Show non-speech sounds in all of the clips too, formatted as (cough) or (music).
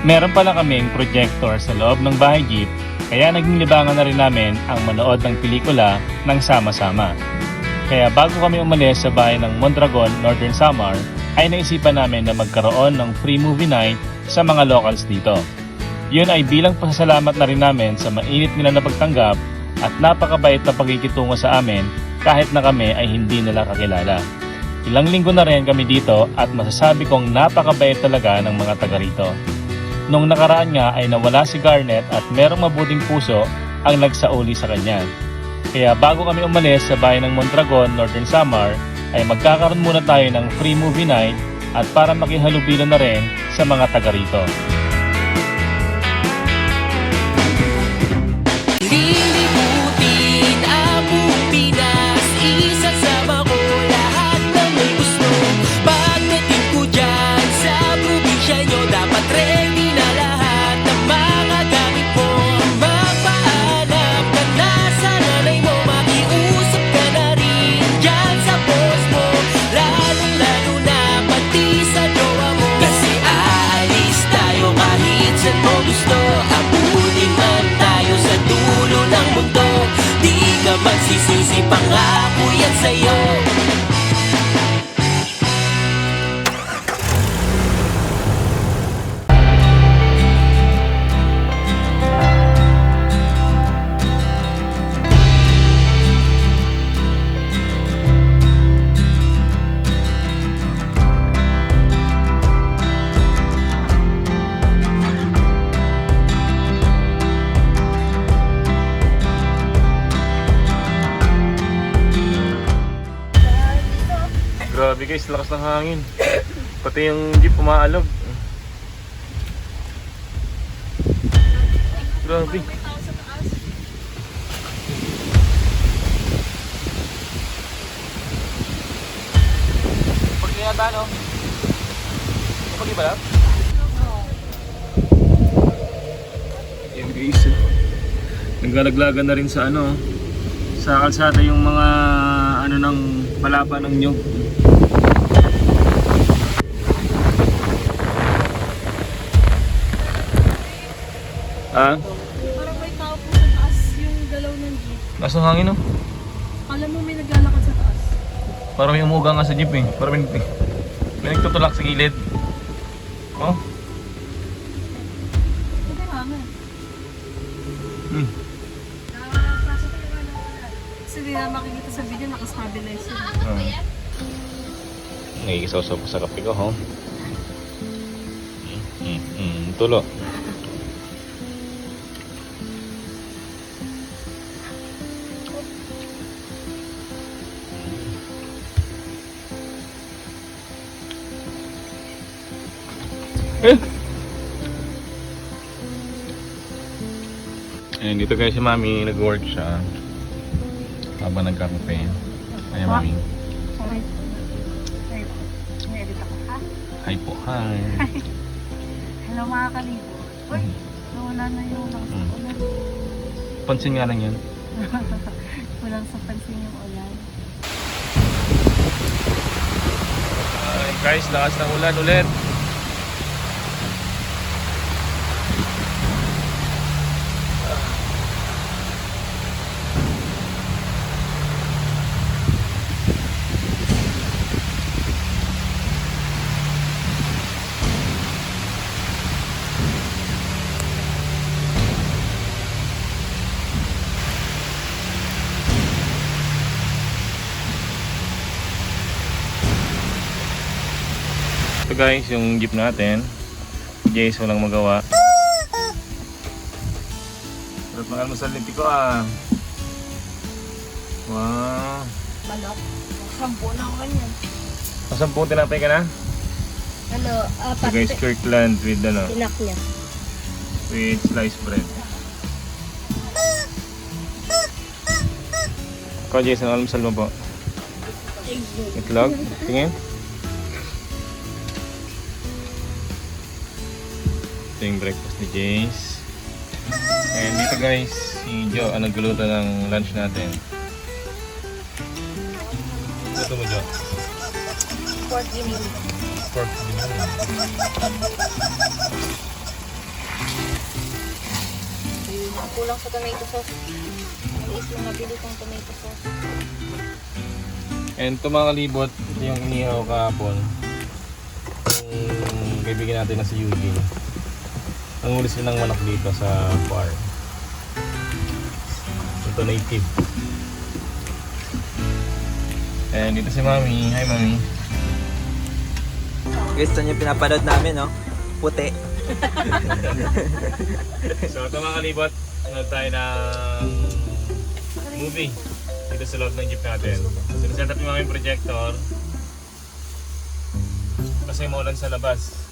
Meron pala kaming projector sa loob ng bahay jeep kaya naging libangan na rin namin ang manood ng pelikula ng sama-sama. Kaya bago kami umalis sa bahay ng Mondragon, Northern Samar, ay naisipan namin na magkaroon ng free movie night sa mga locals dito. Yun ay bilang pasasalamat na rin namin sa mainit nila na pagtanggap at napakabait na pagkikitungo sa amin kahit na kami ay hindi nila kakilala. Ilang linggo na rin kami dito at masasabi kong napakabait talaga ng mga taga rito. Nung nakaraan nga ay nawala si Garnet at merong mabuting puso ang nagsauli sa kanya. Kaya bago kami umalis sa bahay ng Mondragon, Northern Samar, ay magkakaroon muna tayo ng free movie night at para makihalubilo na rin sa mga taga rito. Guys, lakas ng hangin. Pati yung jeep umaalog. Grabe. Pag kaya ba no? Pag ba lang? Yan guys. eh. Naglalaglagan na rin sa ano. Sa kalsada yung mga ano ng palapa ng nyog. Ah, Parang may tao po sa taas yung galaw ng jeep. ng hangin no? Akala mo may naglalakad sa taas. Parang may umuga nga sa jeep eh. Parang may, may nagtutulak sa gilid. Oh, nakastabilize yun. Ah. Nagigisaw-saw ko sa kape ko, ho? Mm, mm, mm, tulo. Eh! Ayan, dito guys si Mami, nag-work siya. Habang nagkakape. Ayan, Mami. Okay. Wait. May-edit ako, ha? Hi po, hi. Hello mga kalibo. Uy, nawala na yung Hmm. ulan. Pansin nga lang yan. (laughs) Walang sa pansin yung ulan. Guys, lakas ng ulan ulit. Guys, yung jeep natin. Jace, walang magawa. Sarap ng almusal ni Tiko ah. Wow. Balok. Sampo na ako kanyan. Masampung tinapay ka na? Ano, Ito guys, Kirkland with ano, Tinak niya. with sliced bread. Ikaw Jace, ang almusal mo po? Itlog? Tingin? Ito yung breakfast ni Jace. And dito guys, si Joe ang nagluluto ng lunch natin. Luto mo Joe? Pork ginili. Pork. Ang kulang sa tomato sauce. Maliis lang nabili kong tomato sauce. And ito mga kalibot, ito yung inihaw kahapon. Yung kaibigan natin na si Eugene. Ang ulis ng manok dito sa farm. Ito native. And dito si Mami. Hi Mami. Guys, ito yung pinapanood namin, no? Puti. (laughs) So ito mga kalibot, ano tayo ng movie dito sa loob ng jeep natin. Sineset up yung mga projector kasi maulan sa labas.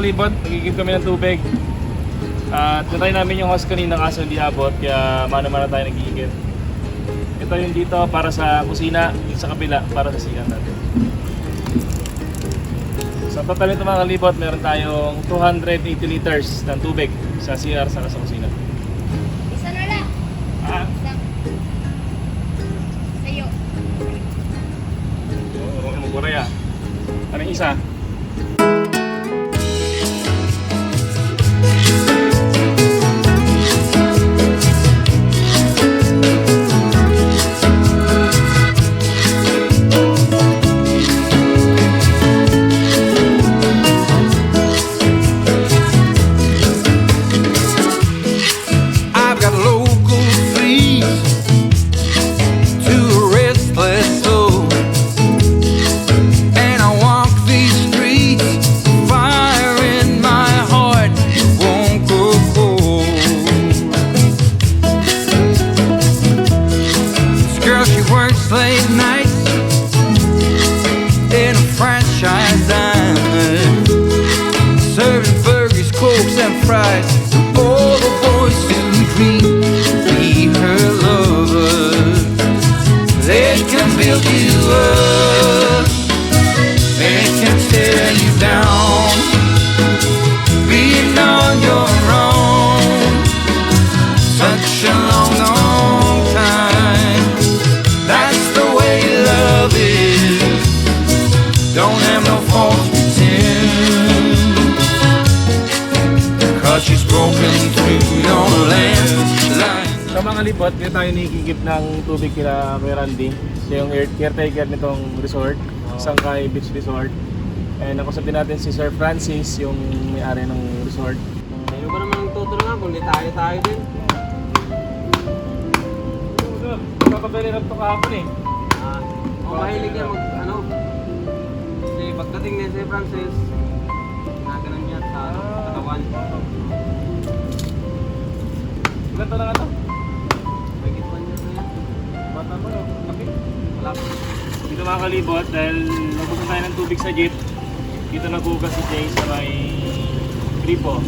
Kalibot, nagigib kami ng tubig. At natry namin yung hose kanina kaso hindi abot kaya mano-mano tayo nagigib. Ito yung dito para sa kusina, yung sa kabila para sa siyan natin. So total nito mga kalibot, meron tayong 280 liters ng tubig sa CR sa sa kusina. Isa na lang. Ah, Isa. Sa'yo. oo, oh, Korea. Ano yung isa? Cause she's broken through your landline. Sa mga libot, dito tayo nikikip ng tubig kila Kuya Randy. Siya yung air- caretaker nitong resort, Sangkay Beach Resort. And nakusap din natin si Sir Francis, yung may-ari ng resort. Kayo ba naman ang tutulungan kung di tayo-tayo din? Kapabili lang ito kahapon eh. Ah, o mahilig yan mag, ano? Kasi pagdating ni si Francis, Ilan to lang ito? May gitwan niya na yan. Bata mo, no? Kapit. Wala. Dito mga kalibot, dahil nabusan tayo ng tubig sa jeep, dito naghugas si Jay sa may gripo.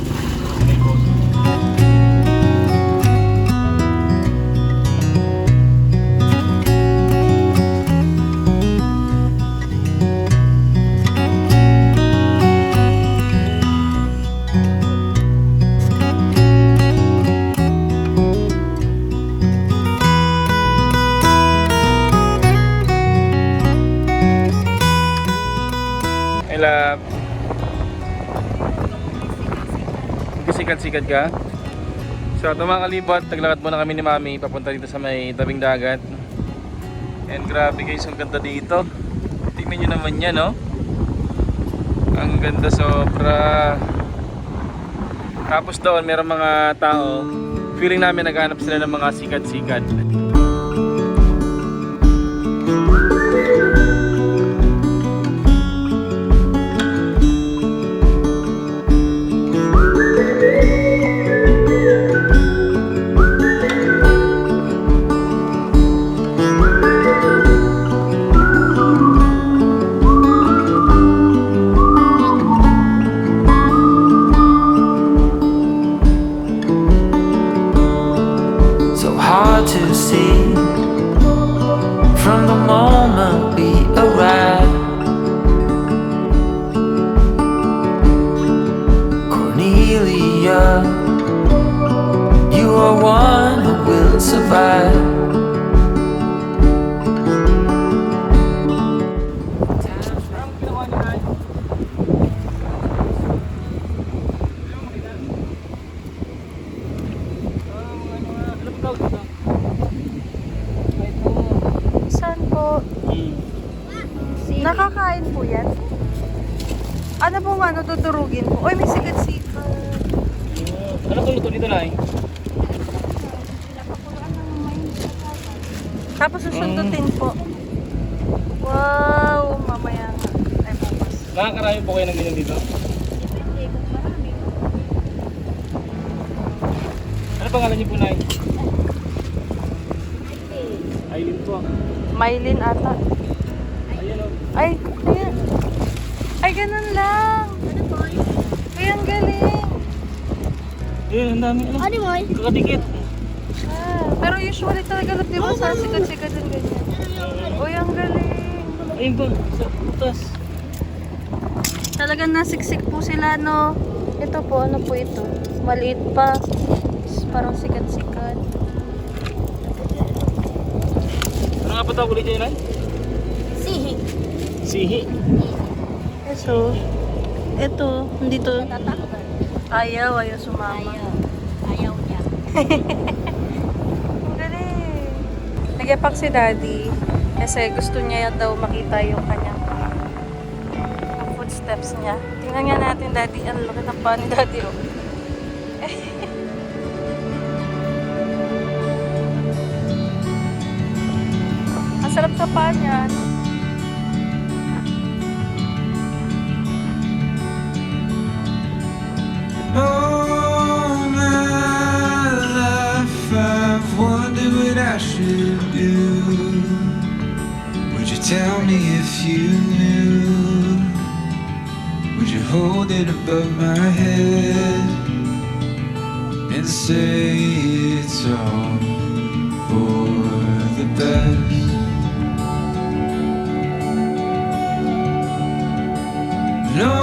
Sikat-sikat ka. So ito mga kalibot, naglakad muna kami ni Mami papunta dito sa may tabing dagat. And grabe guys, ang ganda dito. Tingnan nyo naman yan, no? Ang ganda sobra. Tapos doon, meron mga tao. Feeling namin naghanap sila ng mga sikat-sikat. nagagawa niyo, Nay? Nakakarami po kayo ng ganyan dito? Ano pangalan niyo po, Nay? Aileen po. Mylin ata. Ayun o. Ay, ayan. Ay, ganun lang. Ay, ang galing. Ayun, ang dami. Ano? Ano mo? Kakadikit. Ah, pero usually talaga di ba sa sikat-sikat din ganyan. Uy, ang galing. Ayun po, sa butas. Talagang nasiksik po sila, no? Ito po, ano po ito? Maliit pa. Parang sikat-sikat. Ano nga pa tawag ulit yun? Sihi. Sihi. Ito. Ito, hindi to. Ayaw, ayaw sumama. Ayaw niya. (laughs) Ang galing. Nagyapak si daddy kasi gusto niya daw makita yung kanyang footsteps niya. Tingnan nga natin daddy. Ang laki ng paa ni daddy oh. (laughs) Ang sarap sa paa niya. ano? Should do. Would you tell me if you knew? Hold it above my head and say it's all for the best? No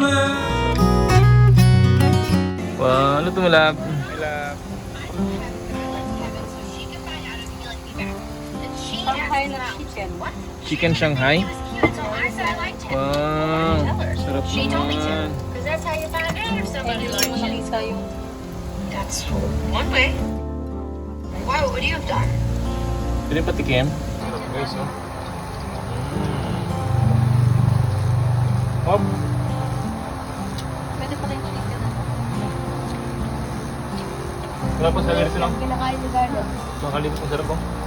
man. Wow, ano Shanghai na chicken. Chicken Shanghai? Wow, sarap naman. Because that's how you find out if somebody nakita yung That's one way. Why would you have done? Pwede patikim? Guys, oh. Hop! Pwede pa rin chicken. Wala pa sa ganito lang. Kinakain ni Gardo. Makalimot ang sarap oh.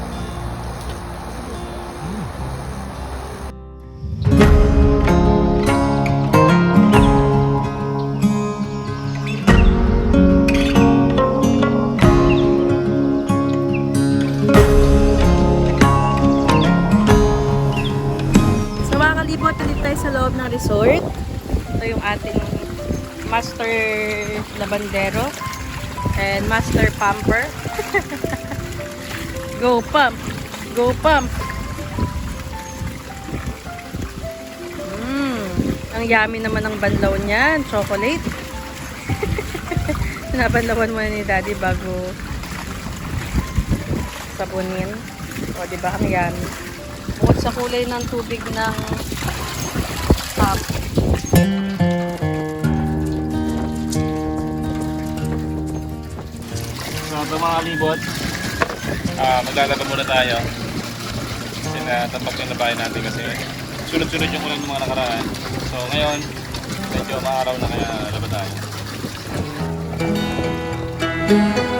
Resort. Ito yung ating master labandero and master pumper. (laughs) Go pump! Go pump! Mmm, ang yummy naman ng banlaw niyan. Chocolate. (laughs) Sinabanlawan muna ni daddy bago sabunin. O, di ba? Ang yummy. Bukod sa kulay ng tubig ng tap. So ito mga kalibot, ah maglalaba muna tayo. Kasi natapak yung labahin natin kasi sunod-sunod yung ulan ng mga nakaraan. So ngayon, medyo maaraw na kaya laba tayo. Kapag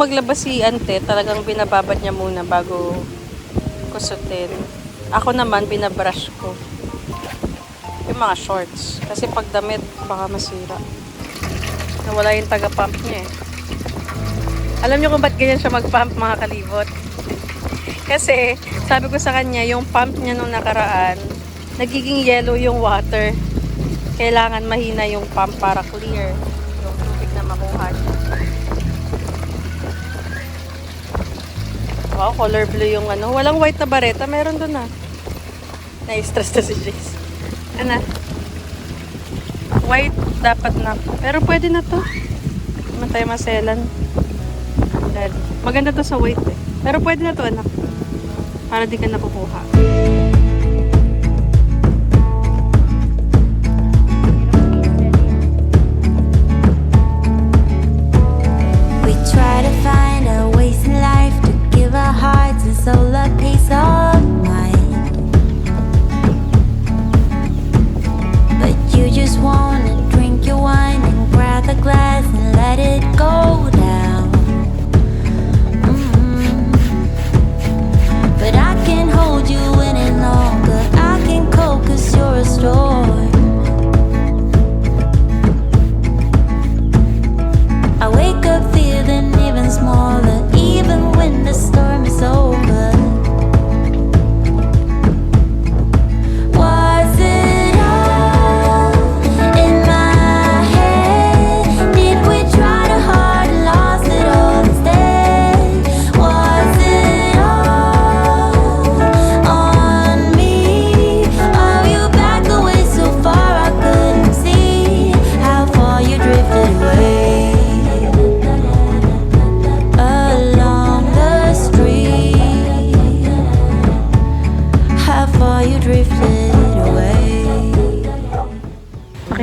maglabas si ante. Talagang binababad niya muna bago kusutin. Ako naman, binabrush ko. Yung mga shorts. Kasi pag damit, baka masira. Nawala yung taga-pump niya eh. Alam niyo kung ba't ganyan siya mag-pump mga kalibot? (laughs) Kasi, sabi ko sa kanya, yung pump niya nung nakaraan, nagiging yellow yung water. Kailangan mahina yung pump para clear Wow, color blue yung ano. Walang white na bareta. Meron doon ah. Na-stress na si Jace. Ano? White dapat na. Pero pwede na to. Naman tayo maselan. Maganda to sa white eh. Pero pwede na to anak. Para di ka nakukuha.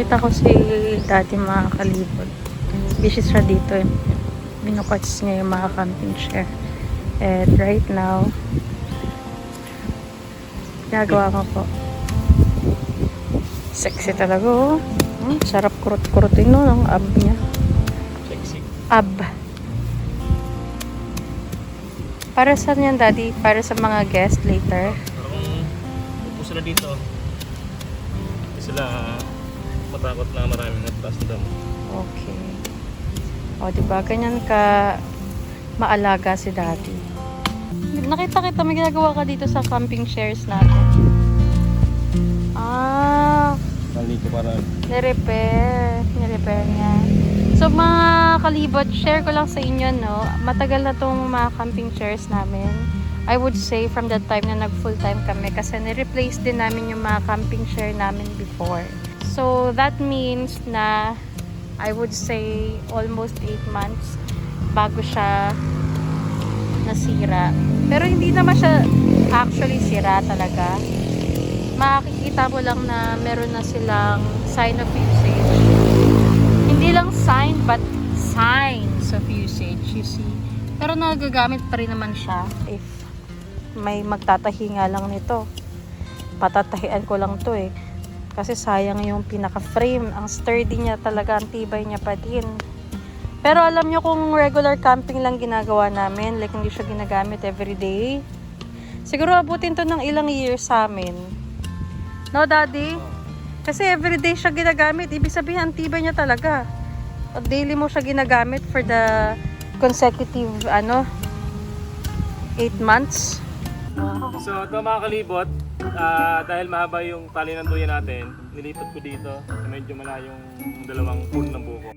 Nakita ko si dati mga kalibot. Busy siya dito eh. Binukwats niya yung mga camping chair. And right now, ginagawa ko po. Sexy talaga oh. Hmm, sarap kurot-kurotin no, ng ab niya. Sexy. Ab. Para saan yan, Daddy? Para sa mga guest later? Parang upo sila dito. Hindi sila matakot na maraming na damo. Okay. O, di ba? Ganyan ka maalaga si Daddy. Nakita kita, may ginagawa ka dito sa camping chairs natin. Ah, Mali ko para nirepair. Nirepair niya. So, mga kalibot, share ko lang sa inyo, no? Matagal na tong mga camping chairs namin. I would say from the time na nag full time kami kasi ni-replace din namin yung mga camping chair namin before. So, that means na I would say almost 8 months bago siya nasira. Pero hindi naman siya actually sira talaga. Makikita mo lang na meron na silang sign of usage. Hindi lang sign but signs of usage, you see. Pero nagagamit pa rin naman siya if may magtatahi nga lang nito. Patatahian ko lang to eh. Kasi sayang yung pinaka-frame. Ang sturdy niya talaga, ang tibay niya pa din. Pero alam nyo kung regular camping lang ginagawa namin, like hindi siya ginagamit everyday, siguro abutin to ng ilang years sa amin. No, Daddy? Kasi everyday siya ginagamit. Ibig sabihin, ang tibay niya talaga. Daily mo siya ginagamit for the consecutive, ano, 8 months. So ito mga kalibot, ah, dahil mahaba yung tali ng duyan natin, nilipat ko dito na medyo malayong dalawang puno ng buko.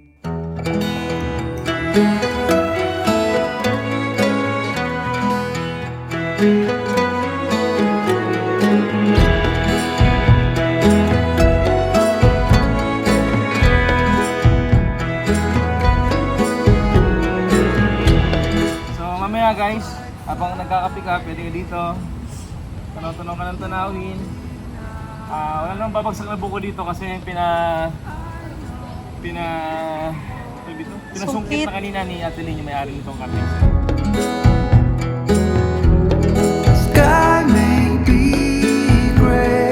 So mamaya guys, habang nagkakape ka, pwede ka dito. Tanaw-tanaw ka ng tanawin. Ah, wala nang babagsak na buko dito kasi pina pina tawag dito? Pinasungkit Sungkit. na kanina ni Ate Lynn yung may-ari nitong camping. Sky may be gray,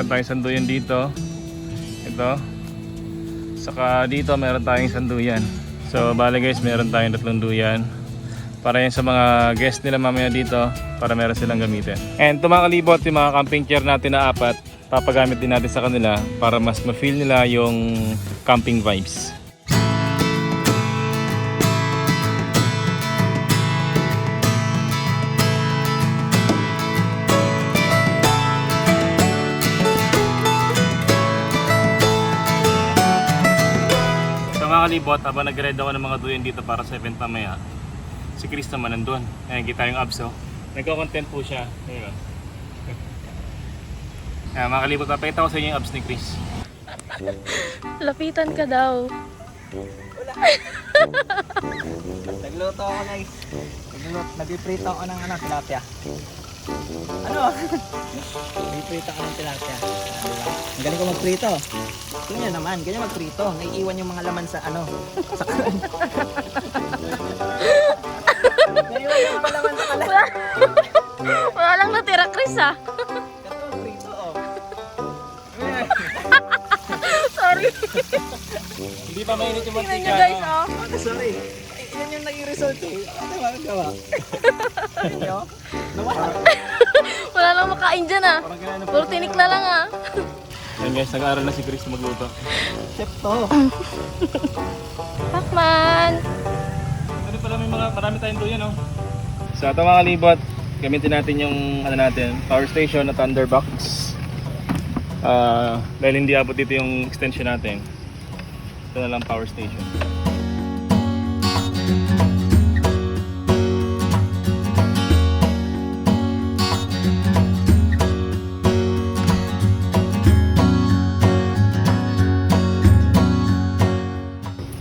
meron tayong sanduyan dito. Ito. Saka dito meron tayong sanduyan. So bale guys, meron tayong tatlong duyan. Para yan sa mga guest nila mamaya dito para meron silang gamitin. And ito mga kalibot, yung mga camping chair natin na apat, papagamit din natin sa kanila para mas ma-feel nila yung camping vibes. Mga kalibot, habang nag-read ako ng mga duyan dito para sa event mamaya, si Chris naman nandun. Ayan, kita yung abs oh. Nagko-content po siya. Ayan. Ayan, mga kalibot, papakita ko sa inyo yung abs ni Chris. (laughs) Lapitan ka daw. Nagluto ako guys. Nagluto, nagpiprito ako ng ano, tilapia. Ano? Nagpiprito ako ng tilapia. Ang galing ko magprito. Ganyan naman, ganyan magprito. Naiiwan yung mga laman sa ano, sa kalan. Naiiwan yung mga laman sa kalan. Wala lang natira, Chris ah. Oh. Sorry. Hindi pa mainit yung Tingnan nyo guys oh. Ano, sorry. Yan yung naging result eh. Ano ba ang gawa? Ano? Nawala. Wala lang makain dyan ah. Puro tinik na lang ah. Ayan guys, nag-aaral na si Chris na magluto. Chef to. Pakman. Ano pala may mga marami tayong duyan oh. So ito mga kalibot, gamitin natin yung ano natin, power station na Thunderbox. Ah, dahil hindi abot dito yung extension natin. Ito na lang power station.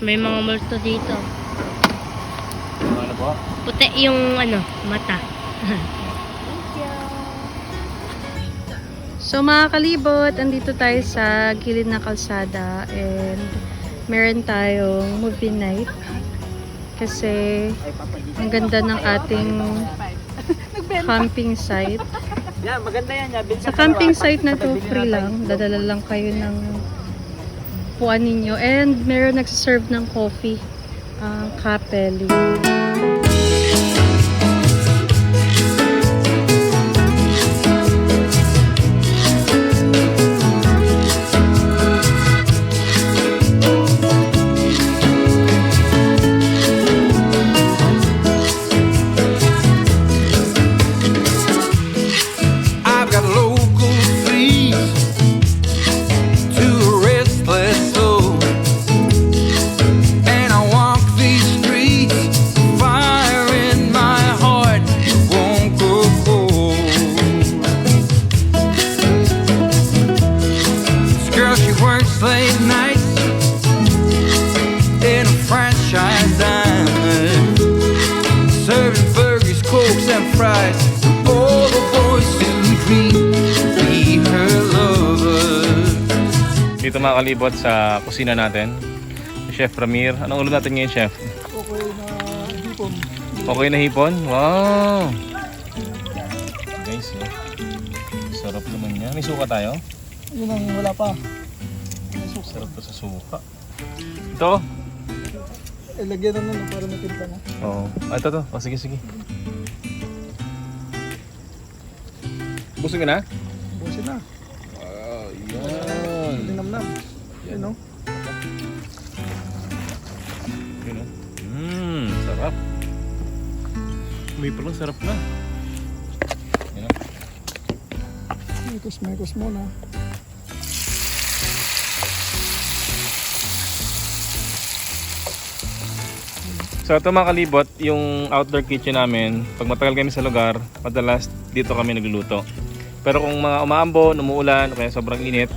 May mga multo dito. Ano po? Puti yung ano, mata. So mga kalibot, andito tayo sa gilid na kalsada and meron tayong movie night kasi ang ganda ng ating camping site. Yan, maganda yan. Yan, Sa camping site na to, free lang. Dadala lang kayo ng puan ninyo. And meron nagsaserve ng coffee. Ang Capelli. I've Kalibot sa kusina natin. Chef Ramir. Anong ulo natin ngayon, Chef? Okay na hipon. Okay na hipon? Wow! Guys, oh. sarap naman yan. May suka tayo? Yun ang wala pa. Sarap to sa suka. Ito? Eh, lagyan na nun para matimpla na. Oo. Ah, ito to. Oh, sige, sige. Busog ka na? Busin na. Yun no? Yun oh. Mmm, sarap. May parang sarap na. Yan oh. Mekos, mekos muna. So ito mga kalibot, yung outdoor kitchen namin, pag matagal kami sa lugar, madalas dito kami nagluluto. Pero kung mga umaambo, umuulan, o kaya sobrang init,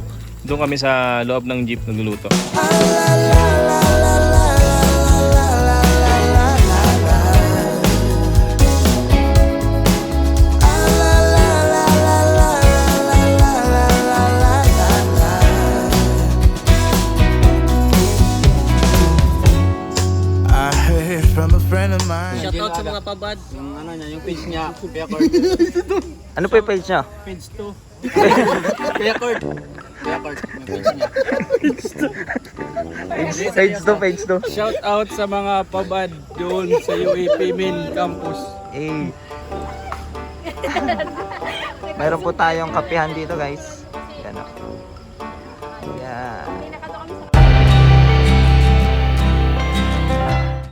doon kami sa loob ng jeep nagluluto. Shoutout sa mga pabad. Yung ano niya, yung page niya, Kuya (laughs) Cord. ano pa yung page niya? Page 2. (laughs) Kuya Cord. Kuya Cord, yung page niya. Page 2, page 2. Shout out sa mga pabad doon sa UAP main campus. Eh. Mayroon po tayong kapihan dito guys.